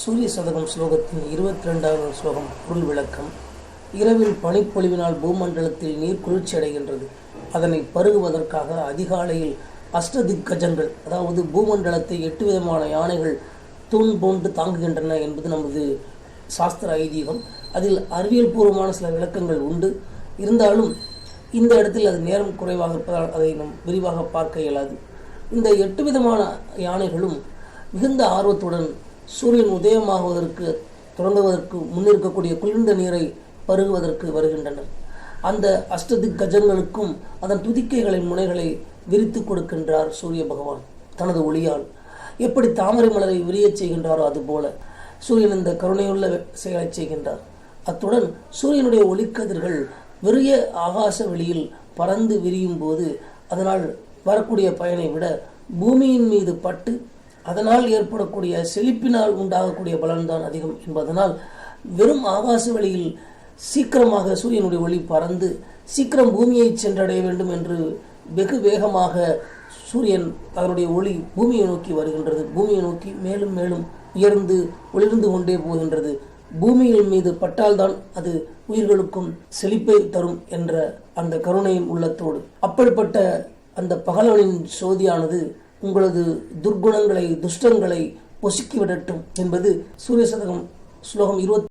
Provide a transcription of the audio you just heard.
சூரிய சதகம் ஸ்லோகத்தின் இருபத்தி ரெண்டாவது ஸ்லோகம் பொருள் விளக்கம். இரவில் பனிப்பொழிவினால் பூமண்டலத்தில் நீர் குளிர்ச்சி அடைகின்றது. அதனை பருகுவதற்காக அதிகாலையில் அஷ்டதிக்கஜங்கள் அதாவது பூமண்டலத்தை எட்டு விதமான யானைகள் தூண் போன்று தாங்குகின்றன என்பது நமது சாஸ்திர ஐதீகம். அதில் அறிவியல் பூர்வமான சில விளக்கங்கள் உண்டு. இருந்தாலும் இந்த இடத்தில் அது நேரம் குறைவாக இருப்பதால் அதை நம் விரிவாக பார்க்க இயலாது. இந்த எட்டு விதமான யானைகளும் மிகுந்த ஆர்வத்துடன் சூரியன் உதயமாகுவதற்கு தொடங்குவதற்கு முன்னிருக்கக்கூடிய குளிர்ந்த நீரை பருகுவதற்கு வருகின்றனர். அந்த அஷ்டதிக் கஜங்களுக்கும் அதன் துதிக்கைகளின் முனைகளை விரித்து கொடுக்கின்றார் சூரிய பகவான் தனது ஒளியால். எப்படி தாமரை மலரை விரியச் செய்கின்றாரோ அதுபோல சூரியன் இந்த கருணையுள்ள செயலை செய்கின்றார். அத்துடன் சூரியனுடைய ஒளிக்கதிர்கள் விரிய ஆகாச வெளியில் பறந்து விரியும் போது அதனால் வரக்கூடிய பயனை விட பூமியின் மீது பட்டு அதனால் ஏற்படக்கூடிய செழிப்பினால் உண்டாகக்கூடிய பலன்தான் அதிகம் என்பதனால் வெறும் ஆகாச வழியில் சீக்கிரமாக சூரியனுடைய ஒளி பறந்து சீக்கிரம் பூமியை சென்றடைய வேண்டும் என்று வெகு வேகமாக சூரியன் அதனுடைய ஒளி பூமியை நோக்கி வருகின்றது. பூமியை நோக்கி மேலும் மேலும் உயர்ந்து ஒளிர்ந்து கொண்டே போகின்றது. பூமியின் மீது பட்டால்தான் அது உயிர்களுக்கும் செழிப்பை தரும் என்ற அந்த கருணையின் உள்ளத்தோடு. அப்படிப்பட்ட அந்த பகலவனின் சோதியானது உங்களது துர்குணங்களை துஷ்டங்களை பொசுக்கி விடட்டும் என்பது சூரிய சதகம் ஸ்லோகம் இருபத்தி